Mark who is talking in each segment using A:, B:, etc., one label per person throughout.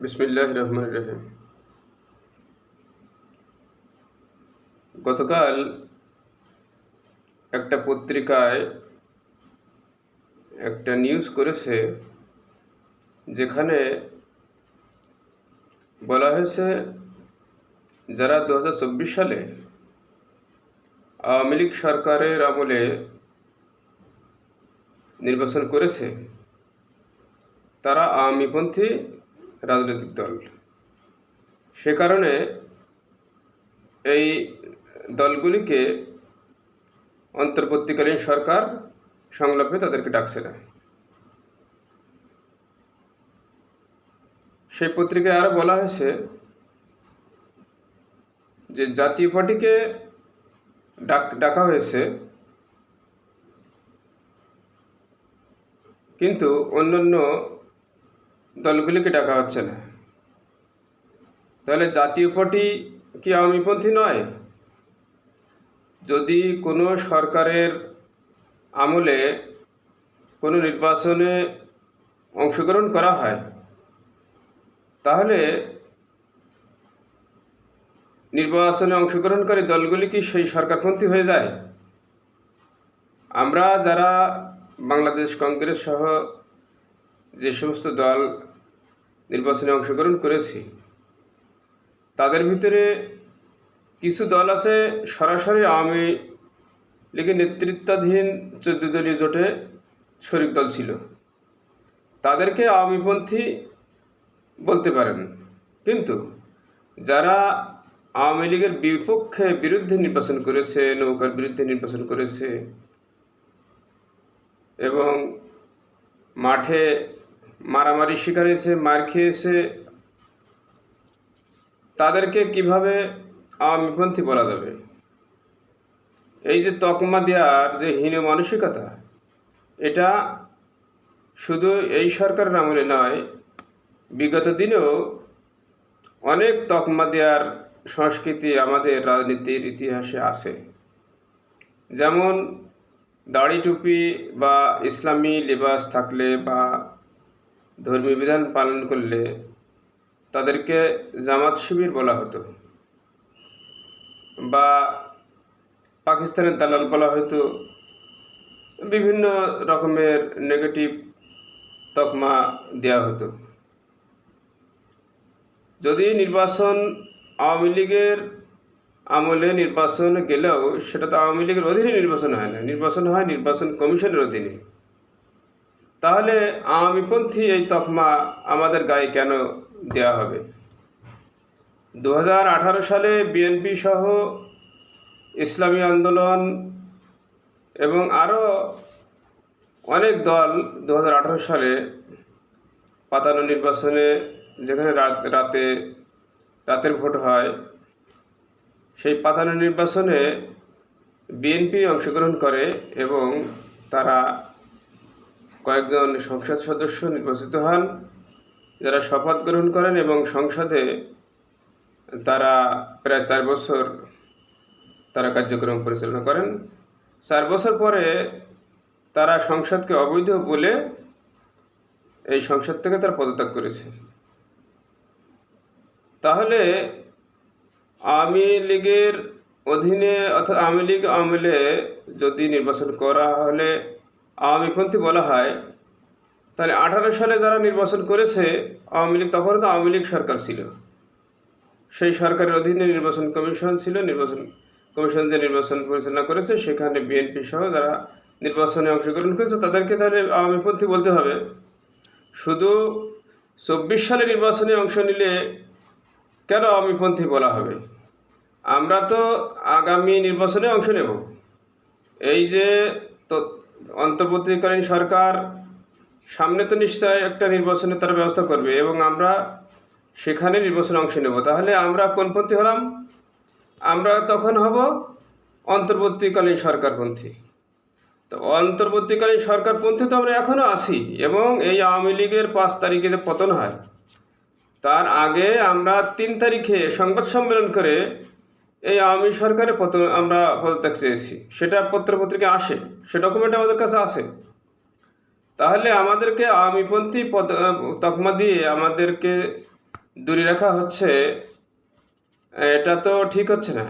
A: বিসমিল্লাহ রহমান রহিম গতকাল একটা পত্রিকায় একটা নিউজ করেছে যেখানে বলা হয়েছে যারা দু হাজার চব্বিশ সালে আওয়ামী লীগ সরকারের আমলে নির্বাচন করেছে, তারা আওয়ামীপন্থী রাজনৈতিক দল। সে কারণে এই দলগুলিকে অন্তর্বর্তীকালীন সরকার সংলাপে তাদেরকে ডাকছে না। সেই পত্রিকায় আরও বলা হয়েছে যে জাতীয় পার্টিকে ডাক, ডাকা হয়েছে। কিন্তু অন্যান্য দলগুলিকে ডাকা হচ্ছে না? তাহলে জাতীয় পার্টি কি আওয়ামীপন্থী নয়? যদি কোনো সরকারের আমলে কোনো নির্বাচনে অংশগ্রহণ করা হয়, তাহলে নির্বাচনে অংশগ্রহণকারী দলগুলি কি সেই সরকারপন্থী হয়ে যায়? আমরা যারা বাংলাদেশ কংগ্রেস সহ যে সমস্ত দল নির্বাচনে অংশগ্রহণ করেছি। তাদের ভিতরে কিছু দল আছে, সরাসরি আওয়ামী লীগের নেতৃত্বাধীন চোদ্দ দলীয় জোটে শরিক দল ছিল। তাদেরকে আওয়ামীপন্থী বলতে পারেন। কিন্তু যারা আওয়ামী লীগের বিপক্ষে বিরুদ্ধে নির্বাচন করেছে, নৌকার বিরুদ্ধে নির্বাচন করেছে এবং মাঠে মারামারি শিকার হয়েছে, মার খেয়েছে। তাদেরকে কীভাবে আওয়ামীপন্থী বলা যাবে? এই যে তকমা দেওয়ার যে হীন মানসিকতা, এটা শুধু এই সরকারের আমলে নয়, বিগত দিনেও অনেক তকমা দেওয়ার সংস্কৃতি আমাদের রাজনীতির ইতিহাসে আছে। যেমন দাড়ি টুপি বা ইসলামী লেবাস থাকলে বা ধর্মীয় বিধান পালন করলে তাদেরকে জামাত শিবির বলা হতো বা পাকিস্তানের দালাল বলা হতো। বিভিন্ন রকমের নেগেটিভ তকমা দেওয়া হতো। যদি নির্বাচন আওয়ামী লীগের আমলে নির্বাচন গেলেও সেটা তো আওয়ামী লীগের অধীনে নির্বাচন হয় না। নির্বাচন হয় নির্বাচন কমিশনের অধীনে। তাহলে আওয়ামীপন্থী এই তকমা আমাদের গায়ে কেন দেওয়া হবে? দু হাজার আঠারো সালে বিএনপি সহ ইসলামী আন্দোলন এবং আরও অনেক দল দু হাজার আঠারো সালে পাতানো নির্বাচনে যেখানে রাতে, রাতের ভোট হয়, সেই পাতানো নির্বাচনে বিএনপি অংশগ্রহণ করে এবং তারা কয়েকজন সংসদ সদস্য নির্বাচিত হন, যারা শপথ গ্রহণ করেন এবং সংসদে তারা প্রায় চার বছর তারা কার্যক্রম পরিচালনা করেন। চার বছর পরে তারা সংসদকে অবৈধ বলে এই সংসদ থেকে তারা পদত্যাগ করেছে। তাহলে আওয়ামী লীগের অধীনে অর্থাৎ আওয়ামী লীগ আমলে যদি নির্বাচন করা হলে আওয়ামীপন্থী বলা হয়, তাহলে আঠারো সালে যারা নির্বাচন করেছে আওয়ামী লীগ, তখন তো আওয়ামী লীগ সরকার ছিল। সেই সরকারের অধীনে নির্বাচন কমিশন ছিল, নির্বাচন কমিশন যে নির্বাচন পরিচালনা করেছে, সেখানে বিএনপি সহ যারা নির্বাচনে অংশগ্রহণ করেছে, তাদেরকে তাহলে আওয়ামীপন্থী বলতে হবে। শুধু চব্বিশ সালে নির্বাচনে অংশ নিলে কেন আওয়ামীপন্থী বলা হবে? আমরা তো আগামী নির্বাচনে অংশ নেব। এই যে অন্তর্বর্তীকালীন সরকার সামনে তো নিশ্চয় একটা নির্বাচনে তারা ব্যবস্থা করবে এবং আমরা সেখানে নির্বাচনে অংশ নেব। তাহলে আমরা কোনপন্থী হলাম? আমরা তখন হব অন্তর্বর্তীকালীন সরকারপন্থী। তো অন্তর্বর্তীকালীন সরকারপন্থী তো আমরা এখনও আছি এবং এই আওয়ামী লীগের পাঁচ তারিখে যে পতন হয়, তার আগে আমরা তিন তারিখে সংবাদ সম্মেলন করে এই আওয়ামী সরকারের পতন আমরা পদত্যাগ চেয়েছি। সেটা পত্রপত্রিকা আসে। সে ডকুমেন্ট আমাদের কাছে আছে। তাহলে আমাদেরকে আওয়ামীপন্থী পদ তকমা দিয়ে আমাদেরকে দূরে রাখা হচ্ছে, এটা তো ঠিক হচ্ছে না।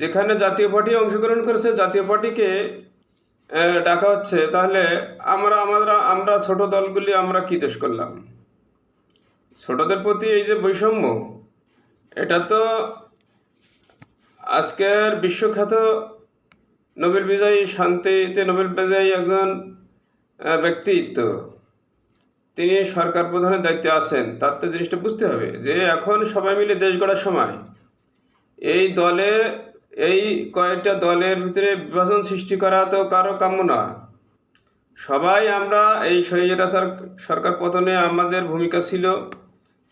A: যেখানে জাতীয় পার্টি অংশগ্রহণ করেছে, জাতীয় পার্টিকে ডাকা হচ্ছে, তাহলে আমরা আমরা আমরা ছোট দলগুলি আমরা কি দোষ করলাম? ছোটদের প্রতি এই যে বৈষম্য, এটা তো আজকের বিশ্বখ্যাত নোবেল বিজয়ী, শান্তিতে নোবেল বিজয়ী একজন ব্যক্তিত্ব তিনি সরকার প্রধানের দায়িত্বে আছেন। তার তো জিনিসটা বুঝতে হবে যে এখন সবাই মিলে দেশ গড়ার সময়। এই দলে, এই কয়েকটা দলের ভিতরে বিভাজন সৃষ্টি করা তো কারও কাম্য না। সবাই আমরা এই শহীদরা সরকার পতনে আমাদের ভূমিকা ছিল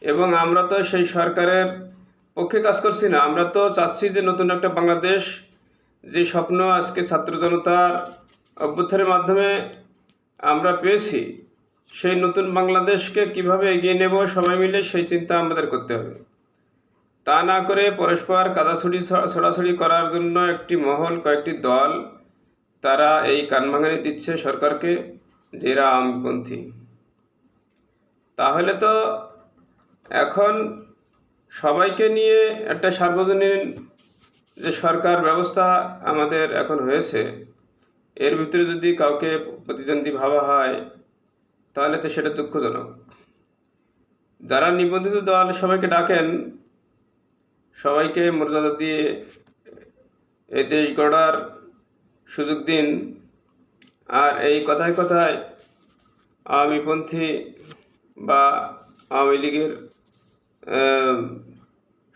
A: এবং আমরা তো সেই সরকারের পক্ষে কাজ করছি না। আমরা তো চাচ্ছি যে নতুন একটা বাংলাদেশ যে স্বপ্ন আজকে ছাত্র জনতার অভ্যুত্থানের মাধ্যমে আমরা পেয়েছি, সেই নতুন বাংলাদেশকে কীভাবে এগিয়ে নেব সবাই মিলে সেই চিন্তা আমাদের করতে হবে। তা না করে পরস্পর কাদাছড়ি ছড়াছড়ি করার জন্য একটি মহল, কয়েকটি দল তারা এই কানভাঙানি দিচ্ছে সরকারকে, যে এরা আমপন্থী। তাহলে তো এখন সবাইকে নিয়ে একটা সার্বজনীন যে সরকার ব্যবস্থা আমাদের এখন হয়েছে, এর ভিতরে যদি কাউকে প্রতিদ্বন্দ্বী ভাবা হয়, তাহলে তো সেটা দুঃখজনক। যারা নিবন্ধিত দল সবাইকে ডাকেন, সবাইকে মর্যাদা দিয়ে এই দেশ গড়ার সুযোগ দিন। আর এই কথায় কথায় আওয়ামীপন্থী বা আওয়ামী লীগের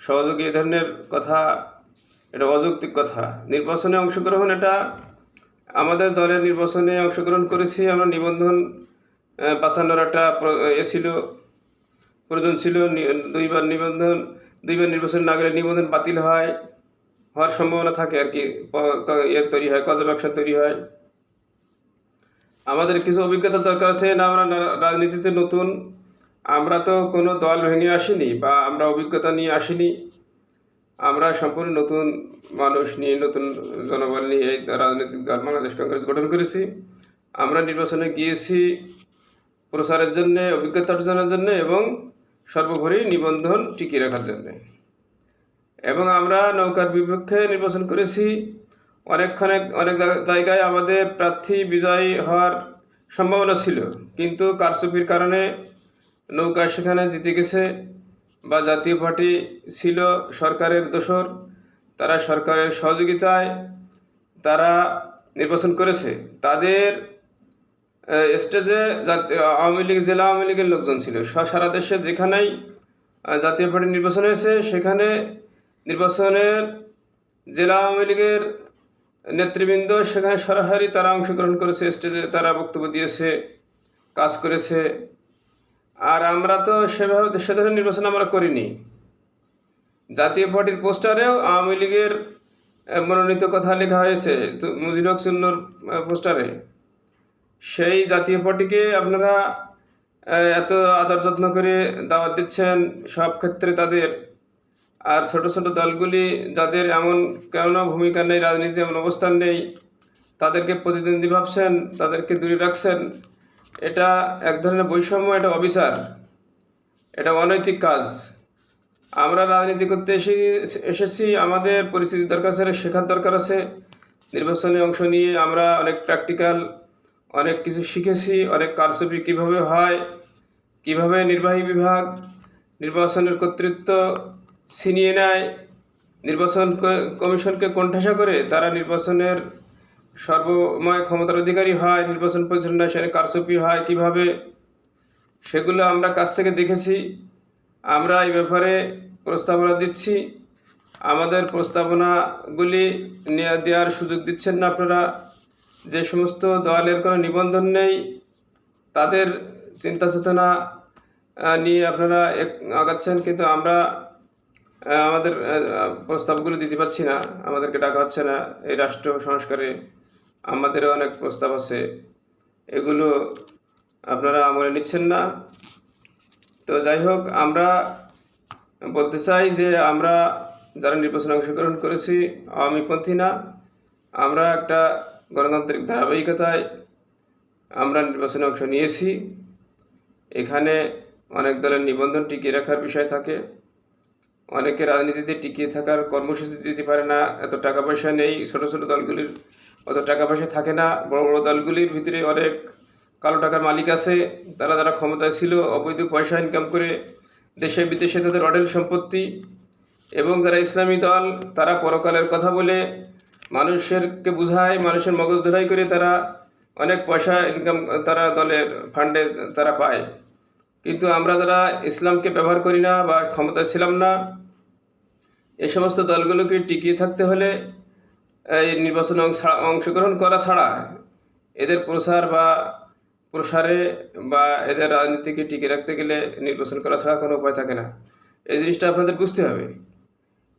A: সহযোগী ধরনের কথা এটা অযৌক্তিক কথা। নির্বাচনে অংশগ্রহণ, এটা আমাদের দলের নির্বাচনে অংশগ্রহণ করেছি। আমরা নিবন্ধন বাঁচানোর একটা এ ছিল, প্রয়োজন ছিল। দুইবার নিবন্ধন, দুইবার নির্বাচন না গেলে নিবন্ধন বাতিল হয়, হওয়ার সম্ভাবনা থাকে আর কি। ইয়ে তৈরি হয় কজ ব্যবসা তৈরি হয়। আমাদের কিছু অভিজ্ঞতা দরকার আছে, না, আমরা রাজনীতিতে নতুন। আমরা তো কোনো দল ভেঙে আসিনি বা আমরা অভিজ্ঞতা নিয়ে আসিনি। আমরা সম্পূর্ণ নতুন মানুষ নিয়ে, নতুন জনবল নিয়ে এই রাজনৈতিক দল বাংলাদেশ কংগ্রেস গঠন করেছি। আমরা নির্বাচনে গিয়েছি প্রচারের জন্যে, অভিজ্ঞতা অর্জনের জন্যে এবং সর্বোপরি নিবন্ধন টিকিয়ে রাখার জন্যে। এবং আমরা নৌকার বিপক্ষে নির্বাচন করেছি। অনেকক্ষণে অনেক জায়গায় আমাদের প্রার্থী বিজয়ী হওয়ার সম্ভাবনা ছিল। কিন্তু কারচুপির কারণে নৌকা সেখানে জিতে গেছে। বা জাতীয় পার্টি ছিল সরকারের দোসর তারা সরকারের সহযোগিতায় তারা নির্বাচন করেছে। তাদের স্টেজে আওয়ামী লীগ, জেলা আওয়ামী লীগের লোকজন ছিল। সারা দেশে যেখানেই জাতীয় পার্টি নির্বাচন হয়েছে, সেখানে নির্বাচনের জেলা আওয়ামী লীগের নেতৃবৃন্দ, সেখানে সরাসরি তারা অংশগ্রহণ করেছে স্টেজে তারা বক্তব্য দিয়েছে, কাজ করেছে। আর আমরা তো সেভাবে সে ধরনের নির্বাচন আমরা করিনি। জাতীয় পার্টির পোস্টারেও আওয়ামী লীগের মনোনীত কথা লেখা হয়েছে হক সুন্নর পোস্টারে। সেই জাতীয় পার্টিকে আপনারা এত আদর যত্ন করে দাওয়াত দিচ্ছেন সব ক্ষেত্রে তাদের। আর ছোট ছোট দলগুলি যাদের এমন কেন ভূমিকা নেই রাজনীতি এমন অবস্থান নেই, তাদেরকে প্রতিদ্বন্দ্বী ভাবছেন, তাদেরকে দূরে রাখছেন। এটা এক ধরনের বৈষম্য, এটা অবিচার, এটা অনৈতিক কাজ। আমরা রাজনীতি করতে এসে, এসেছি, আমাদের পরিস্থিতি দরকার আছে, শেখার দরকার আছে। নির্বাচনে অংশ নিয়ে আমরা অনেক প্র্যাকটিক্যাল অনেক কিছু শিখেছি, অনেক কারচুপি কীভাবে হয়, কীভাবে নির্বাহী বিভাগ, নির্বাচনের কর্তৃত্ব ছিনিয়ে নেয়, নির্বাচন কমিশনকে কোণঠাসা করে তারা নির্বাচনের সর্বময় ক্ষমতার অধিকারী হয়, নির্বাচন পরিচালনায় সেখানে কারচুপি হয়, কীভাবে সেগুলো আমরা কাছ থেকে দেখেছি, আমরা এই ব্যাপারে প্রস্তাবনা দিচ্ছি। আমাদের প্রস্তাবনাগুলি দেওয়ার সুযোগ দিচ্ছেন না আপনারা। যে সমস্ত দলের কোনো নিবন্ধন নেই, তাদের চিন্তা চেতনা নিয়ে আপনারা আগাচ্ছেন, কিন্তু আমরা আমাদের প্রস্তাবগুলো দিতে পারছি না। আমাদেরকে ডাকা হচ্ছে না এই রাষ্ট্র সংস্কারে। আমাদেরও অনেক প্রস্তাব আছে। এগুলো আপনারা আমলে নিচ্ছেন না। তো যাই হোক, আমরা বলতে চাই যে আমরা যারা নির্বাচনে অংশগ্রহণ করেছি আওয়ামীপন্থী না, আমরা একটা গণতান্ত্রিক ধারাবাহিকতায় আমরা নির্বাচনে অংশ নিয়েছি। এখানে অনেক দলের নিবন্ধন টিকিয়ে রাখার বিষয় থাকে। অনেকে রাজনীতিতে টিকিয়ে থাকার কর্মসূচি দিতে পারে না, এত টাকা পয়সা নেই, ছোটো ছোটো দলগুলির অত টাকা পয়সা থাকে না। বড় বড় দলগুলির ভিতরে অনেক কালো টাকার মালিক আছে। তারা যারা ক্ষমতায় ছিল, অবৈধ পয়সা ইনকাম করে দেশে বিদেশে তাদের অডেল সম্পত্তি এবং যারা ইসলামী দল, তারা পরকালের কথা বলে মানুষেরকে বুঝায়, মানুষের মগজ ধরাই করে তারা অনেক পয়সা ইনকাম তারা দলের ফান্ডে তারা পায়। কিন্তু আমরা যারা ইসলামকে ব্যবহার করি না বা ক্ষমতায় ছিলাম না এই সমস্ত দলগুলোকে টিকিয়ে থাকতে হলে এই নির্বাচনে অংশগ্রহণ করা ছাড়া এদের প্রসার বা প্রসারে বা এদের রাজনীতিকে টিকিয়ে রাখতে গেলে নির্বাচন করা ছাড়া কোনো উপায় থাকে না। এই জিনিসটা আপনাদের বুঝতে হবে।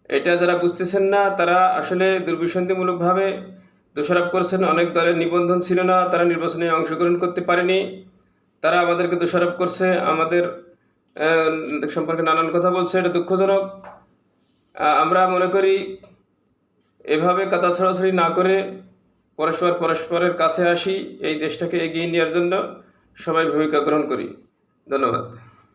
A: এটা যারা বুঝতেছেন না, তারা আসলে দুর্বিসন্ধিমূলকভাবে দোষারোপ করছেন। অনেক দলের নিবন্ধন ছিল না, তারা নির্বাচনে অংশগ্রহণ করতে পারেনি। তারা আমাদেরকে দোষারোপ করছে। আমাদের সম্পর্কে নানান কথা বলছে। এটা দুঃখজনক। আমরা মনে করি এভাবে কাতা ছাড়াছাড়ি না করে পরস্পর পরস্পরের কাছে আসি, এই দেশটাকে এগিয়ে নেওয়ার জন্য সবাই ভূমিকা গ্রহণ করি। ধন্যবাদ।